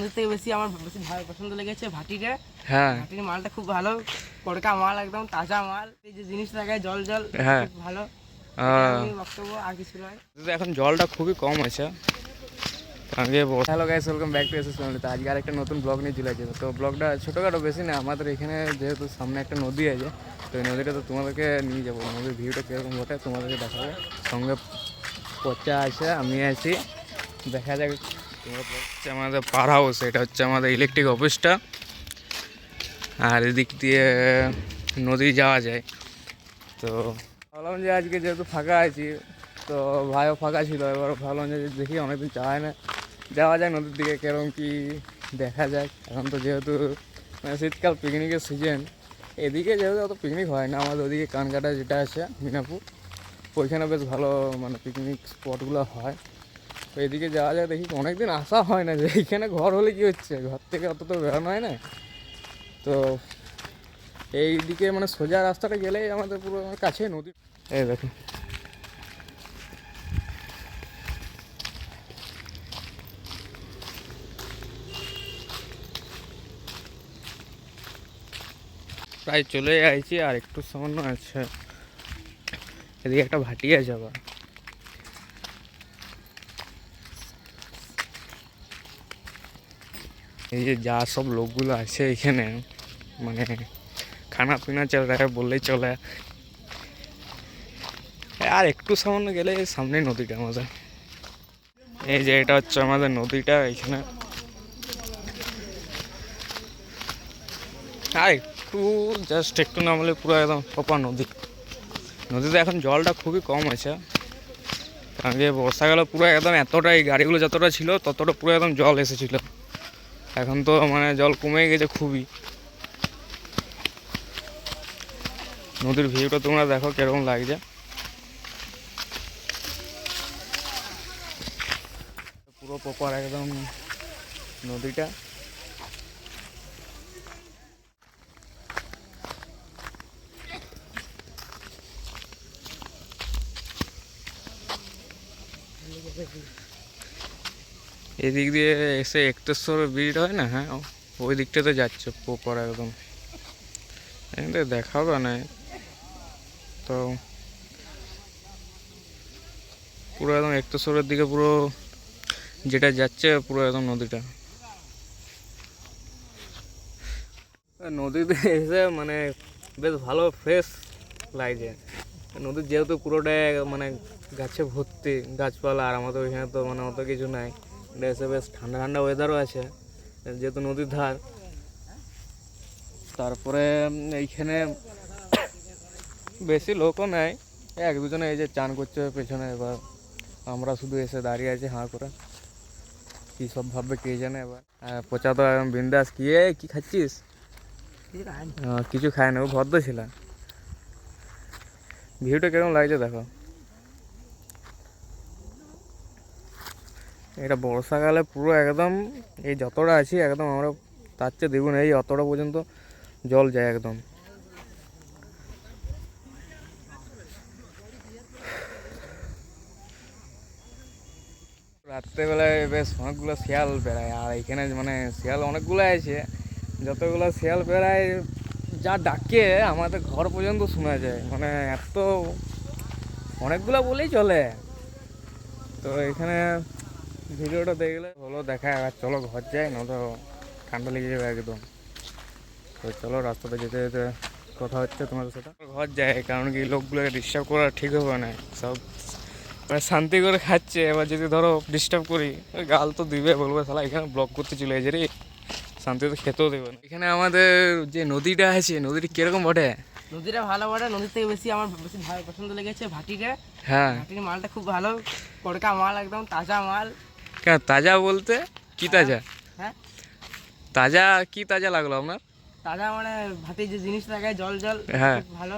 নদীর থেকে বেশি আমার বেশি ভালো পছন্দ লেগেছে ভাটিটা হ্যাঁ। ভাটির মালটা খুব ভালো কড়কা মাল একদম তাজা মাল। এই যে জিনিস লাগায় জল জল হ্যাঁ। খুব ভালো বক্তব্য আর কিছু নয়। এখন জলটা খুবই কম আছে আগে hello guys welcome back to SS family তো আজকে আরেকটা নতুন ব্লগ নিয়ে চলে আসছে তো ব্লগটা ছোটোখাটো বেশি না আমাদের এখানে যেহেতু সামনে একটা নদী আছে তো এই নদীটা তো তোমাদেরকে নিয়ে যাব। নদীর ভিউটা কীরকম বটে তোমাদেরকে দেখাবো। সঙ্গে পচা আছে আমি আছি। দেখা যাক তোমরা হচ্ছে আমাদের পার হাউস, এটা হচ্ছে আমাদের ইলেকট্রিক অফিসটা আর এদিক দিয়ে নদী যাওয়া যায়। তো ভাবলাম যে আজকে যেহেতু ফাঁকা আছি, তো ভাইও ফাঁকা ছিল এবার ভাবলাম যে দেখি অনেকদিন হয় না। যাওয়া যায় নদীর দিকে, কেরম কি দেখা যায়। এখন তো যেহেতু মানে শীতকাল পিকনিকের সিজন এদিকে যেহেতু অত পিকনিক হয় না, আমাদের ওদিকে কানকাটা যেটা আছে, মিনাপুর, ওইখানে বেশ ভালো মানে পিকনিক স্পটগুলো হয়। তো এদিকে যাওয়া যায় দেখি অনেকদিন আসা হয় না যে এইখানে ঘর হলে কি হচ্ছে? ঘর থেকে অত তো বেরোনো হয় না। তো এই দিকে মানে সোজা রাস্তাটা গেলেই আমাদের পুরো কাছে নদী। এই দেখো। প্রায় চলে আইছি আর একটু সামান্য আছে। এদিকে একটা ভাটিয়া যাবা এই যে যা সব লোকগুলো আছে এখানে মানে খানা পিনা চল রা বললেই চলে। আর একটু সামান্য গেলে সামনে নদীটা আমাদের। এই যে এটা হচ্ছে আমাদের নদীটা এখানে। আর একটু জাস্ট একটু নামলে পুরো একদম ফপা নদী। নদীতে এখন জলটা খুবই কম আছে কারণ যে বর্ষাকালে পুরো একদম এতটাই, গাড়িগুলো যতটা ছিল ততটা পুরো একদম জল এসেছিল। এখন তো মানে জল কমে গেছে খুবই। নদীর ভিউটা তোমরা দেখো কীরকম লাগছে। পুরো প্রপার একদম নদীটা। এদিক দিয়ে এসে একটেশ্বর ব্রিজটা হয় না? হ্যাঁ ওই দিকটাতে যাচ্ছে, প্রপার একদম। এখান থেকে দেখাবো না। তো পুরো একদম একটেশ্বরের দিকে পুরো যেটা যাচ্ছে, পুরো একদম নদীটা। নদীতে এসে মানে বেশ ভালো ফ্রেশ লাগছে। নদীর যেহেতু পুরোটাই মানে গাছে ভর্তি, গাছপালা, আর আমাদের ওইখানে তো মানে অত কিছু নাই। এটা এসে বেশ ঠান্ডা ঠান্ডা ওয়েদারও আছে যেহেতু নদীর ধার। তারপরে এইখানে বেশি লোকও নাই এক দুজনে এই যে চান করছে পেছনে এবার আমরা শুধু এসে দাঁড়িয়ে আছি হাঁ করে। কী সব ভাববে কে জানে এবার। পচা তো একদম বিন্দাস কি এ কি খাচ্ছিস? কিছু কিছু খায় না ও ভদ্র ছিল। ভিউটা কেমন লাগছে দেখো। এটা বর্ষাকালে পুরো একদম, এই যতটা আছি একদম আমরা তার চেয়ে দেখুন এই অতটা পর্যন্ত জল যায় একদম। রাত্রেবেলায় বেশ অনেকগুলো শিয়াল বেড়ায়, আর এখানে মানে শিয়াল অনেকগুলো আছে। যতগুলো শিয়াল বেড়ায়, যা ডাকে, আমাদের ঘর পর্যন্ত শোনা যায়। মানে এত, অনেকগুলো বলেই চলে। তো এখানে ভিডিওটা দেখলে হলো দেখা আর চলো ঘর যাই না তো ঠান্ডা লেগে যাবে একদম। তো চলো রাস্তাতে যেতে যেতে কথা হচ্ছে তোমাদের সাথে। ঘর যায় কারণ কি লোকগুলোকে ডিস্টার্ব করা ঠিক হবে না। সব মানে শান্তি করে খাচ্ছে এবার যদি ধরো ডিস্টার্ব করি গাল তো দিবে বলবে শালা এখানে ব্লক করতে চলে গেছে রে। শান্তিতে খেতেও দেবে না। এখানে আমাদের যে নদীটা আছে নদীটা কীরকম বটে? নদীটা ভালো বটে নদীর থেকে বেশি আমার বেশি ভালো পছন্দ লেগেছে ভাটিটা হ্যাঁ। ভাটির মালটা খুব ভালো কড়কা মাল একদম তাজা মাল। কেন তাজা বলতে কি তাজা? হ্যাঁ। তাজা কি তাজা লাগল আপনার? তাজা মানে ভাটির যে জিনিস লাগায় জল জল হ্যাঁ। ভালো।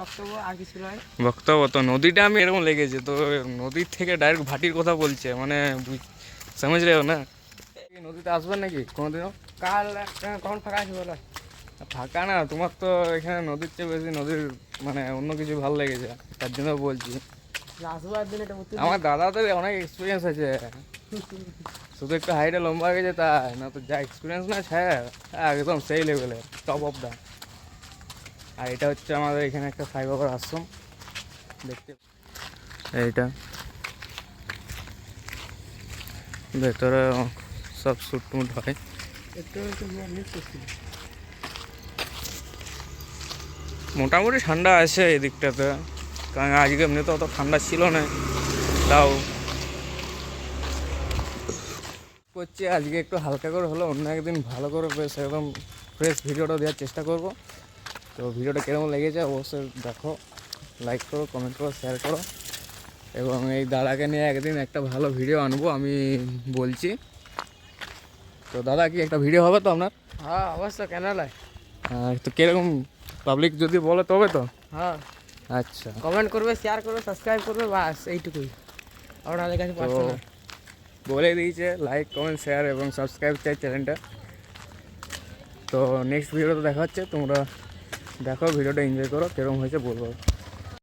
বক্তব্য আর কিছু নয়। বক্তব্য তো নদীটা আমি এরকম লেগেছে তো নদীর থেকে ডাইরেক্ট ভাটির কথা বলছে মানে বুঝ- সমঝ রে না? নদীতে আসবেন নাকি কোনোদিনও? কাল কখন ফাঁকা আছে বলো? ফাঁকা না তোমার তো এখানে নদীর চেয়ে বেশি নদীর মানে অন্য কিছু ভালো লেগেছে তার জন্য বলছি। আমার দাদাদের অনেক এক্সপিরিয়েন্স আছে। শুধু একটু হাইটে লম্বা হয়ে গেছে তাই না তো যা এক্সপিরিয়েন্স না হ্যাঁ একদম সেই লেভেলের টপ অফ দা আর এটা হচ্ছে আমাদের এখানে একটা সাই বাবার আশ্রম। দেখতে এইটা। ভেতরে সব শুট টুট হয় মোটামুটি ঠান্ডা আছে এই দিকটাতে কারণ আজকে এমনি তো অত ঠান্ডা ছিল না তাও। করছি আজকে একটু হালকা করে হলো অন্য একদিন ভালো করে বেশ একদম ফ্রেশ ভিডিওটা দেওয়ার চেষ্টা করব। তো ভিডিওটা কেরকম লেগেছে অবশ্যই দেখো লাইক করো কমেন্ট করো শেয়ার করো। এবং এই দাদাকে নিয়ে একদিন একটা ভালো ভিডিও আনব আমি বলছি। তো দাদা কি একটা ভিডিও হবে তো আপনার? হ্যাঁ অবশ্য কেন নয় আহ, তো কীরকম পাবলিক যদি বলে তবে তো? হ্যাঁ। আচ্ছা। কমেন্ট করবে শেয়ার করবে সাবস্ক্রাইব করবে বাস এইটুকুই। আপনাদের কাছে পারছ না বলে দিয়েছে লাইক কমেন্ট শেয়ার এবং সাবস্ক্রাইব চাই চ্যানেলটা তো নেক্সট ভিডিওটা দেখা হচ্ছে তোমরা দেখো ভিডিওটা এনজয় করো কেরম হয়েছে বলব।